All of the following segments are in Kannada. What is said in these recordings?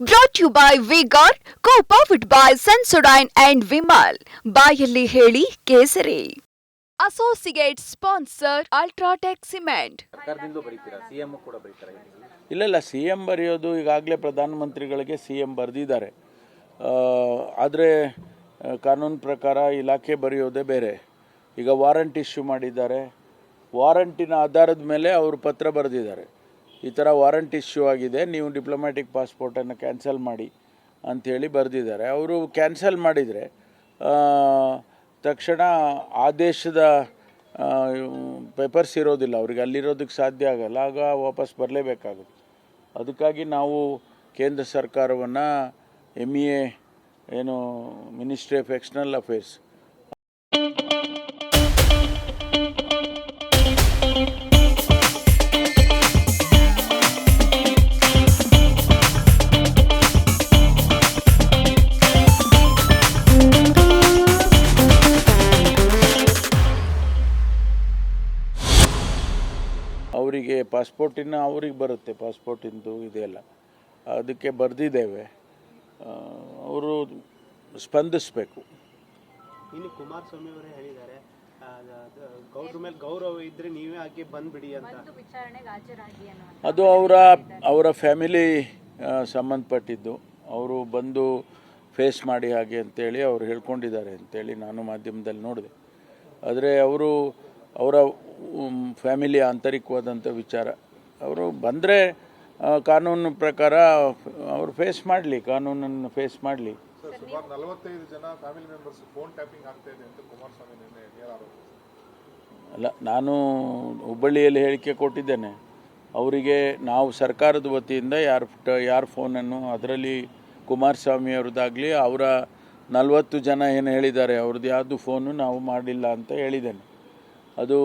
Brought you by Vigor co powered by Sensodyne and Vimal ಬಾಯಲ್ಲಿ ಹೇಳಿ ಕೇಸರಿ. ಅಸೋಸಿಯೇಟ್ ಸ್ಪಾನ್ಸರ್ ಅಲ್ಟ್ರಾಟೆಕ್ ಸಿಮೆಂಟ್ ಇಲ್ಲ? ಇಲ್ಲ ಸಿ ಎಂ ಬರೆಯೋದು ಈಗಾಗಲೇ ಪ್ರಧಾನಮಂತ್ರಿಗಳಿಗೆ ಸಿ ಎಂ ಬರೆದಿದ್ದಾರೆ. ಆದರೆ ಕಾನೂನು ಪ್ರಕಾರ ಇಲಾಖೆ ಬರೆಯೋದೇ ಬೇರೆ. ಈಗ ವಾರಂಟ್ ಇಶ್ಯೂ ಮಾಡಿದ್ದಾರೆ. ವಾರಂಟಿನ ಆಧಾರದ ಮೇಲೆ ಅವರು ಪತ್ರ ಬರೆದಿದ್ದಾರೆ. ಈ ಥರ ವಾರಂಟ್ ಇಶ್ಯೂ ಆಗಿದೆ, ನೀವು ಡಿಪ್ಲೊಮ್ಯಾಟಿಕ್ ಪಾಸ್ಪೋರ್ಟನ್ನು ಕ್ಯಾನ್ಸಲ್ ಮಾಡಿ ಅಂಥೇಳಿ ಬರೆದಿದ್ದಾರೆ. ಅವರು ಕ್ಯಾನ್ಸಲ್ ಮಾಡಿದರೆ ತಕ್ಷಣ ಆದೇಶದ ಪೇಪರ್ಸ್ ಇರೋದಿಲ್ಲ, ಅವ್ರಿಗೆ ಅಲ್ಲಿರೋದಕ್ಕೆ ಸಾಧ್ಯ ಆಗಲ್ಲ, ಆಗ ವಾಪಸ್ ಬರಲೇಬೇಕಾಗುತ್ತೆ. ಅದಕ್ಕಾಗಿ ನಾವು ಕೇಂದ್ರ ಸರ್ಕಾರವನ್ನು ಎಂ ಇ ಎ ಏನು ಮಿನಿಸ್ಟ್ರಿ ಆಫ್ ಎಕ್ಸ್ಟರ್ನಲ್ ಅಫೇರ್ಸ್ ಅವರಿಗೆ ಪಾಸ್ಪೋರ್ಟಿನ ಅವ್ರಿಗೆ ಬರುತ್ತೆ ಪಾಸ್ಪೋರ್ಟಿಂದು ಇದೆಲ್ಲ. ಅದಕ್ಕೆ ಬರೆದಿದ್ದೇವೆ. ಅವರು ಸ್ಪಂದಿಸಬೇಕು. ಇನ್ನು ಕುಮಾರಸ್ವಾಮಿ ಅವರೇ ಹೇಳಿದ್ದಾರೆ ಗೌಡ್ರ ಮೇಲೆ ಗೌರವ ಇದ್ರೆ ನೀವೇ ಹಾಕಿ ಬಂದ್ಬಿಡಿ ಅಂತ. ಅದು ಅವರ ಅವರ ಫ್ಯಾಮಿಲಿ ಸಂಬಂಧಪಟ್ಟಿದ್ದು. ಅವರು ಬಂದು ಫೇಸ್ ಮಾಡಿ ಹಾಗೆ ಅಂತೇಳಿ ಅವರು ಹೇಳ್ಕೊಂಡಿದ್ದಾರೆ ಅಂತೇಳಿ ನಾನು ಮಾಧ್ಯಮದಲ್ಲಿ ನೋಡಿದೆ. ಆದರೆ ಅವರು ಅವರ ಫ್ಯಾಮಿಲಿ ಆಂತರಿಕವಾದಂಥ ವಿಚಾರ. ಅವರು ಬಂದರೆ ಕಾನೂನು ಪ್ರಕಾರ ಅವರು ಫೇಸ್ ಮಾಡಲಿ ಕಾನೂನನ್ನು ಫೇಸ್ ಮಾಡಲಿ. ಅಲ್ಲ ನಾನು ಹುಬ್ಬಳ್ಳಿಯಲ್ಲಿ ಹೇಳಿಕೆ ಕೊಟ್ಟಿದ್ದೇನೆ. ಅವರಿಗೆ ನಾವು ಸರ್ಕಾರದ ವತಿಯಿಂದ ಯಾರು ಯಾರು ಫೋನನ್ನು ಅದರಲ್ಲಿ ಕುಮಾರಸ್ವಾಮಿ ಅವ್ರದ್ದಾಗಲಿ ಅವರ ನಲವತ್ತು ಜನ ಏನು ಹೇಳಿದ್ದಾರೆ ಅವ್ರದ್ದು ಯಾವುದು ಫೋನು ನಾವು ಮಾಡಿಲ್ಲ ಅಂತ ಹೇಳಿದ್ದೇನೆ. ಅದು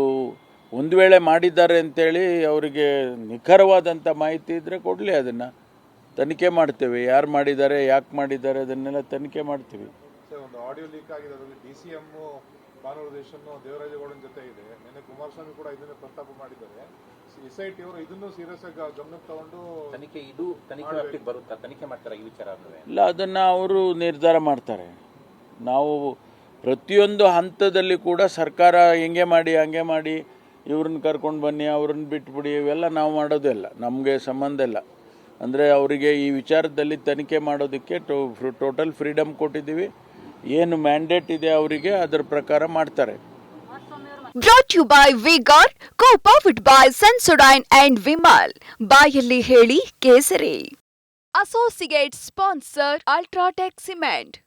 ಒಂದು ವೇಳೆ ಮಾಡಿದ್ದಾರೆ ಅಂತೇಳಿ ಅವರಿಗೆ ನಿಖರವಾದಂಥ ಮಾಹಿತಿ ಇದ್ದರೆ ಕೊಡಲಿ ಅದನ್ನು. ತನಿಖೆ ಮಾಡ್ತೇವೆ. ಯಾರು ಮಾಡಿದ್ದಾರೆ ಯಾಕೆ ಮಾಡಿದ್ದಾರೆ ಅದನ್ನೆಲ್ಲ ತನಿಖೆ ಮಾಡ್ತೀವಿ. ಸರ್ ಒಂದು ಆಡಿಯೋ ಲೀಕ್ ಆಗಿದೆ. ಅದರಲ್ಲಿ ಡಿ ಸಿ ಎಂ ಭಾನುವಾರ ದೇಶನ್ ದೇವರಾಜೇಗೌಡನ ಜೊತೆ ಇದೆ. ನಿನ್ನೆ ಕುಮಾರಸ್ವಾಮಿ ಕೂಡ ಇದನ್ನೇ ಪ್ರಸ್ತಾಪ ಮಾಡಿದ್ದಾರೆ. ಎಸ್ ಐ ಟಿ ಅವರು ಇದನ್ನು ಸೀರಿಯಸ್ ಆಗಿ ಗಮನಕ್ಕೆ ತಗೊಂಡು ತನಿಖೆ ಇದು ತನಿಖೆ ವ್ಯಾಪ್ತಿಗೆ ಬರುತ್ತಾ? ತನಿಖೆ ಮಾಡ್ತಾರಾ ಈ ವಿಚಾರ ಇಲ್ಲ ಅದನ್ನು ಅವರು ನಿರ್ಧಾರ ಮಾಡ್ತಾರೆ. ನಾವು ಪ್ರತಿಯೊಂದು ಹಂತದಲ್ಲಿ ಕೂಡ ಸರ್ಕಾರ ಹೆಂಗೆ ಮಾಡಿ, ಹಂಗೆ ಮಾಡಿ, ಇವ್ರನ್ನ ಕರ್ಕೊಂಡು ಬನ್ನಿ, ಅವ್ರನ್ನ ಬಿಟ್ಬಿಡಿ, ಇವೆಲ್ಲ ನಾವು ಮಾಡೋದಿಲ್ಲ ನಮಗೆ ಸಂಬಂಧ ಇಲ್ಲ. ಅಂದರೆ ಅವರಿಗೆ ಈ ವಿಚಾರದಲ್ಲಿ ತನಿಖೆ ಮಾಡೋದಕ್ಕೆ ಟೋಟಲ್ ಫ್ರೀಡಮ್ ಕೊಟ್ಟಿದ್ದೀವಿ. ಏನು ಮ್ಯಾಂಡೇಟ್ ಇದೆ ಅವರಿಗೆ, ಅದರ ಪ್ರಕಾರ ಮಾಡ್ತಾರೆ. Brought you by Vigor co powered by Sensodyne and Vimal ಬಾಯಲ್ಲಿ ಹೇಳಿ ಕೇಸರಿ. Associate sponsor UltraTech cement